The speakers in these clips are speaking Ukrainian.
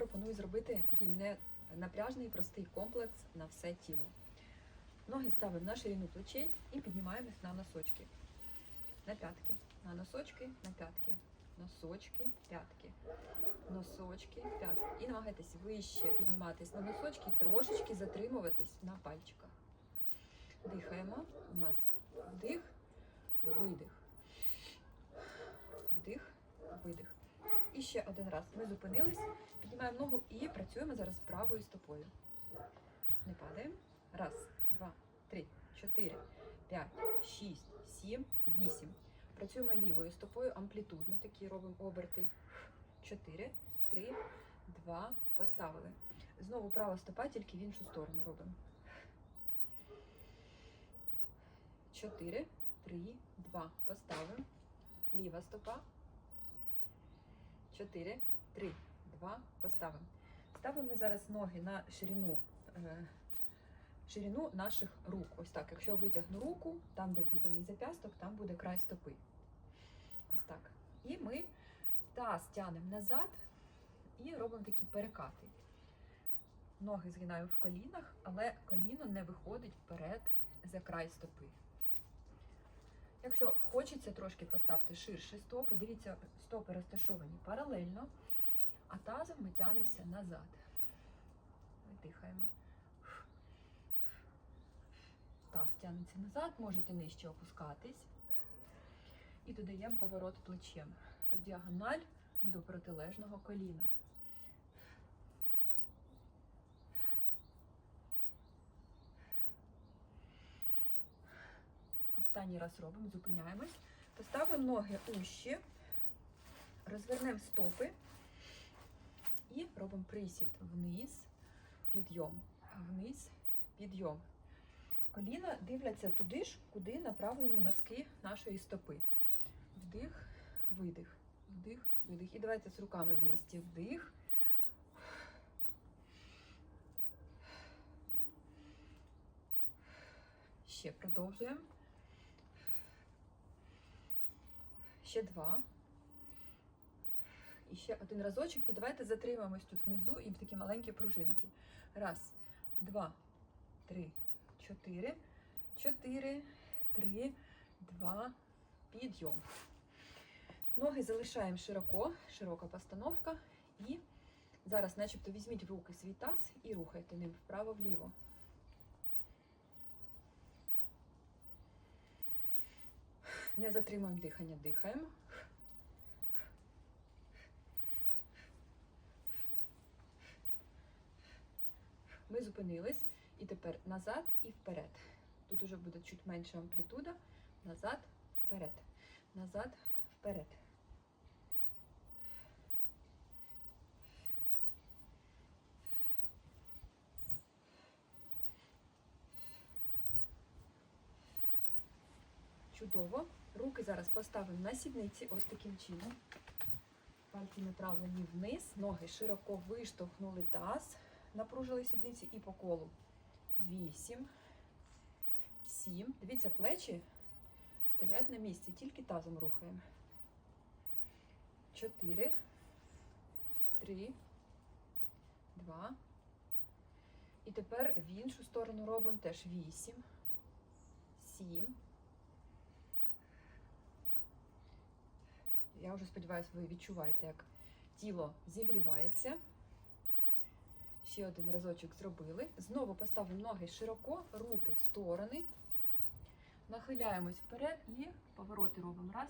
пропоную зробити такий не напряжний, простий комплекс на все тіло. Ноги ставимо на ширину плечей і піднімаємось на носочки. На п'ятки. На носочки, на п'ятки. Носочки, п'ятки. Носочки, п'ятки. І намагайтесь вище підніматись на носочки, трошечки затримуватись на пальчиках. Дихаємо. У нас вдих, видих. Вдих, видих. І ще один раз. Ми зупинились, піднімаємо ногу і працюємо зараз правою стопою. Не падаємо. Раз, два, три, чотири, п'ять, шість, сім, вісім. Працюємо лівою стопою, амплітудно такі робимо оберти. Чотири, три, два, поставили. Знову права стопа, тільки в іншу сторону робимо. Чотири, три, два. Поставимо. Ліва стопа. Чотири, три, два. Поставимо. Ставимо зараз ноги на ширину, е, ширину наших рук. Ось так. Якщо витягну руку, там, де буде мій зап'ясток, там буде край стопи. Ось так. І ми таз тянемо назад і робимо такі перекати. Ноги згинаємо в колінах, але коліно не виходить вперед за край стопи. Якщо хочеться трошки поставити ширше стопи, дивіться, стопи розташовані паралельно, а тазом ми тянемося назад. Видихаємо. Таз тягнеться назад, можете нижче опускатись. І додаємо поворот плечем в діагональ до протилежного коліна. Останній раз робимо, зупиняємось. Поставимо ноги ущі, розвернемо стопи і робимо присід вниз, підйом, вниз, підйом. Коліна дивляться туди ж, куди направлені носки нашої стопи. Вдих, видих, вдих, видих. І давайте з руками в місті. Вдих. Ще продовжуємо. Ще два. І ще один разочок. І давайте затримаємось тут внизу і в такі маленькі пружинки. Раз, два, три, чотири. Чотири, три, два, підйом. Ноги залишаємо широко, широка постановка. І зараз, начебто, візьміть в руки свій таз і рухайте ним вправо-вліво. Не затримуємо дихання, дихаємо. Ми зупинились. І тепер назад і вперед. Тут уже буде чуть менша амплітуда. Назад, вперед. Назад, вперед. Чудово. Руки зараз поставимо на сідниці, ось таким чином. Пальці направлені вниз, ноги широко виштовхнули таз, напружили сідниці і по колу. Вісім, сім. Дивіться, плечі стоять на місці, тільки тазом рухаємо. Чотири, три, два. І тепер в іншу сторону робимо теж вісім, сім. Я вже сподіваюся, ви відчуваєте, як тіло зігрівається. Ще один разочок зробили. Знову поставимо ноги широко, руки в сторони. Нахиляємось вперед і повороти робимо. Раз,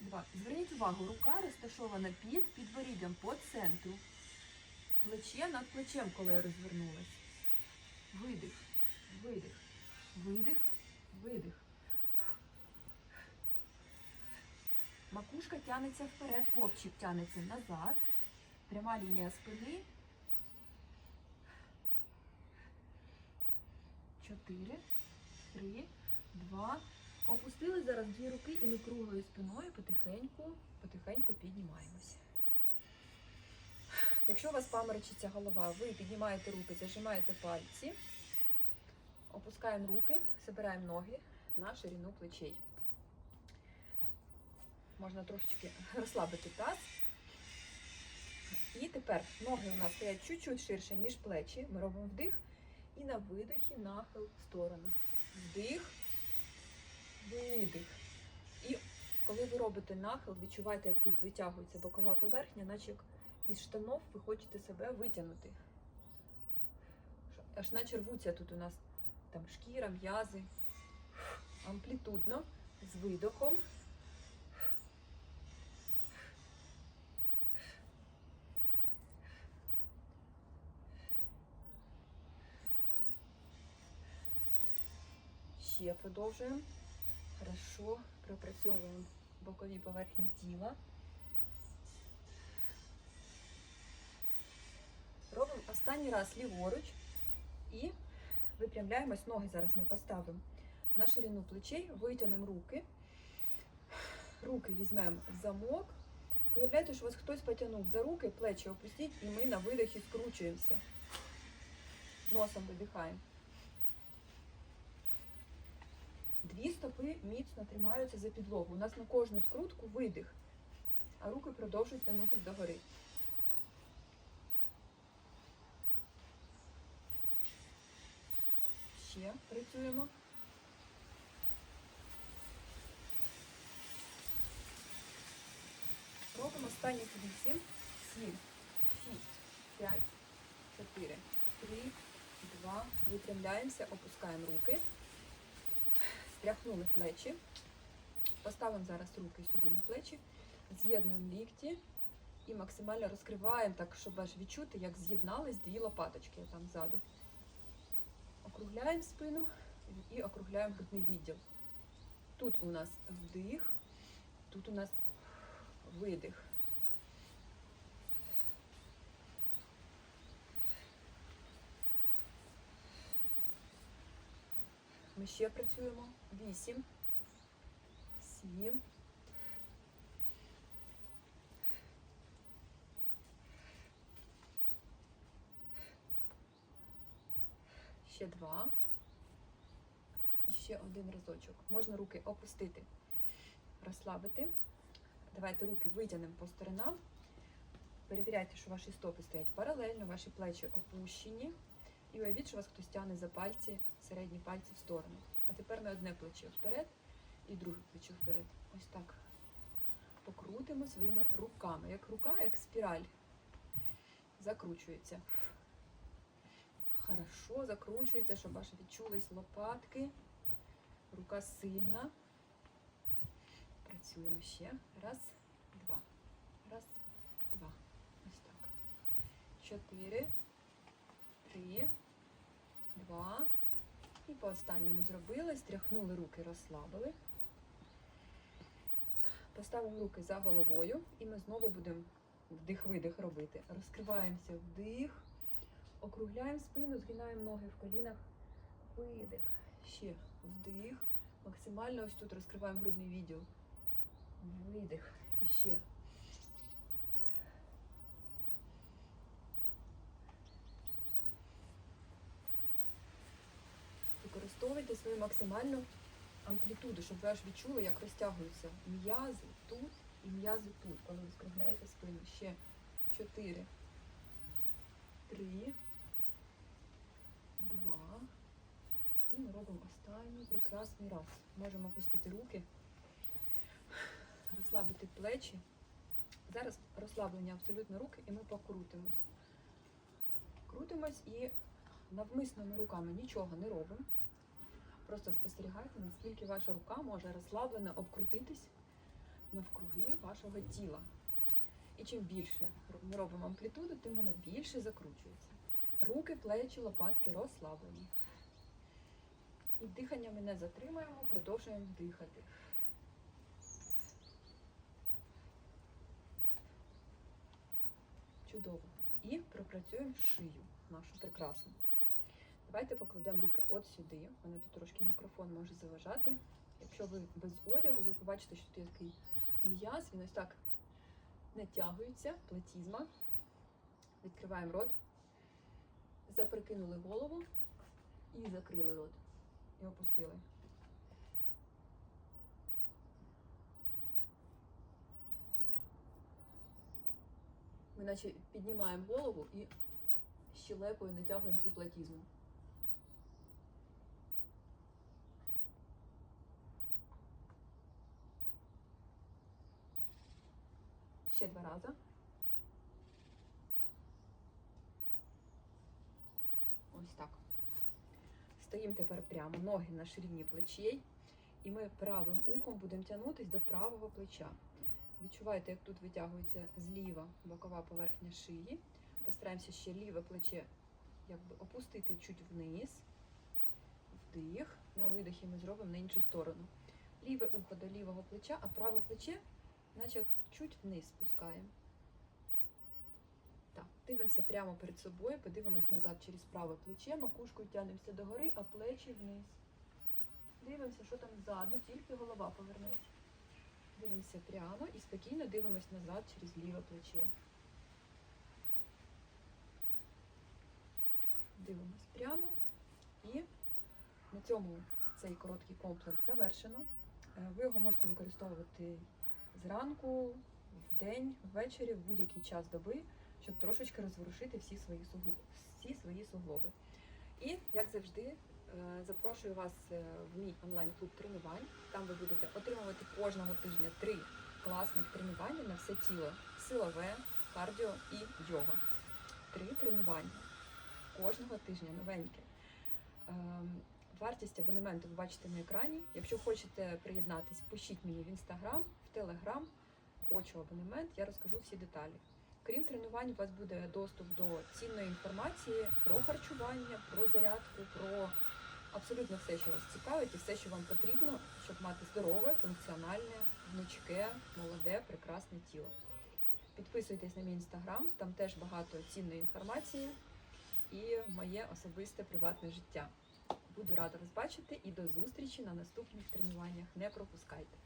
два. Зверніть увагу, рука розташована під підборіддям по центру. Плече над плечем, коли я розвернулась. Видих, видих, видих, видих. Макушка тянеться вперед, копчик тянеться назад. Пряма лінія спини. Чотири, три, два. Опустили зараз дві руки і ми круглою спиною потихеньку, потихеньку піднімаємося. Якщо у вас паморочиться голова, ви піднімаєте руки, зажимаєте пальці, опускаємо руки, збираємо ноги на ширину плечей. Можна трошечки розслабити таз. І тепер ноги у нас стоять чуть-чуть ширше, ніж плечі. Ми робимо вдих і на видихі нахил в сторону. Вдих, видих. І коли ви робите нахил, відчувайте, як тут витягується бокова поверхня, наче із штанов ви хочете себе витягнути. Аж наче рвуться тут у нас там шкіра, м'язи. Амплітудно, з видохом. Ще продовжуємо. Хорошо. Пропрацьовуємо бокові поверхні тіла. Робимо останній раз ліворуч і випрямляємось. Ноги зараз ми поставимо на ширину плечей, витягнемо руки. Руки візьмемо в замок. Уявляйте, що вас хтось потягнув за руки, плечі опустіть, і ми на видохі скручуємося. Носом видихаємо. Дві стопи міцно тримаються за підлогу. У нас на кожну скрутку видих, а руки продовжують тягнутися догори. Ще працюємо. Робимо останніх 8, 7, 6, 5, 4, 3, 2. Випрямляємося, опускаємо руки. Стряхнули плечі. Поставимо зараз руки сюди на плечі, з'єднуємо лікті і максимально розкриваємо, так, щоб аж відчути, як з'єднались дві лопаточки там ззаду. Округляємо спину і округляємо грудний відділ. Тут у нас вдих, тут у нас видих. Ми ще працюємо. Вісім. Сім. Ще два. І ще один разочок. Можна руки опустити, розслабити. Давайте руки витягнемо по сторонам. Перевіряйте, що ваші стопи стоять паралельно, ваші плечі опущені. І уявіть, що вас хтось тягне за пальці, середні пальці в сторону. А тепер ми одне плече вперед і друге плече вперед. Ось так. Покрутимо своїми руками. Як рука, як спіраль. Закручується. Хорошо, закручується, щоб ваші відчулись лопатки. Рука сильна. Працюємо ще. Раз, два. Раз, два. Ось так. Чотири. Три, два. І по останньому зробили, стряхнули руки, розслабили. Поставимо руки за головою і ми знову будемо вдих-видих робити. Розкриваємося вдих, округляємо спину, згинаємо ноги в колінах. Видих. Ще вдих. Максимально ось тут розкриваємо грудний відділ. Видих. І ще. Використовуйте свою максимальну амплітуду, щоб ви аж відчули, як розтягуються м'язи тут і м'язи тут, коли ви скругляєте спину. Ще чотири, три, два. І ми робимо останній прекрасний раз. Можемо опустити руки, розслабити плечі. Зараз розслаблення абсолютно руки, і ми покрутимось. Крутимось і навмисними руками нічого не робимо. Просто спостерігайте, наскільки ваша рука може розслаблено обкрутитись навкруги вашого тіла. І чим більше ми робимо амплітуду, тим воно більше закручується. Руки, плечі, лопатки розслаблені. І дихання ми не затримуємо, продовжуємо дихати. Чудово. І пропрацюємо шию нашу прекрасну. Давайте покладемо руки от сюди. У мене тут трошки мікрофон може заважати. Якщо ви без одягу, ви побачите, що тут є такий м'яз, він ось так натягується, платізма. Відкриваємо рот, запрокинули голову і закрили рот. І опустили. Ми наче піднімаємо голову і щелепою натягуємо цю платізму. Ще два рази. Ось так. Стоїмо тепер прямо, ноги на ширині плечей. І ми правим ухом будемо тягнутися до правого плеча. Відчуваєте, як тут витягується зліва бокова поверхня шиї. Постараємося ще ліве плече якби опустити чуть вниз. Вдих. На видихі ми зробимо на іншу сторону. Ліве ухо до лівого плеча, а праве плече, наче чуть вниз спускаємо. Так, дивимося прямо перед собою, подивимось назад через праве плече, макушкою тягнемося догори, а плечі вниз. Дивимося, що там ззаду, тільки голова повернеться. Дивимося прямо і спокійно дивимось назад через ліве плече. Дивимось прямо і на цьому цей короткий комплекс завершено. Е, Ви його можете використовувати зранку, вдень, ввечері, в будь-який час доби, щоб трошечки розворушити всі свої суглоби. Всі свої суглоби. І, як завжди, е, запрошую вас е, в мій онлайн-клуб тренувань. Там ви будете отримувати кожного тижня три класних тренування на все тіло: силове, кардіо і йога. Три тренування кожного тижня новеньке. Ем, Вартість абонементу ви бачите на екрані. Якщо хочете приєднатись, пишіть мені в інстаграм, телеграм. Хочу абонемент, я розкажу всі деталі. Крім тренувань, у вас буде доступ до цінної інформації про харчування, про зарядку, про абсолютно все, що вас цікавить, і все, що вам потрібно, щоб мати здорове, функціональне, гнучке, молоде, прекрасне тіло. Підписуйтесь на мій інстаграм, там теж багато цінної інформації і моє особисте приватне життя. Буду рада вас бачити і до зустрічі на наступних тренуваннях. Не пропускайте.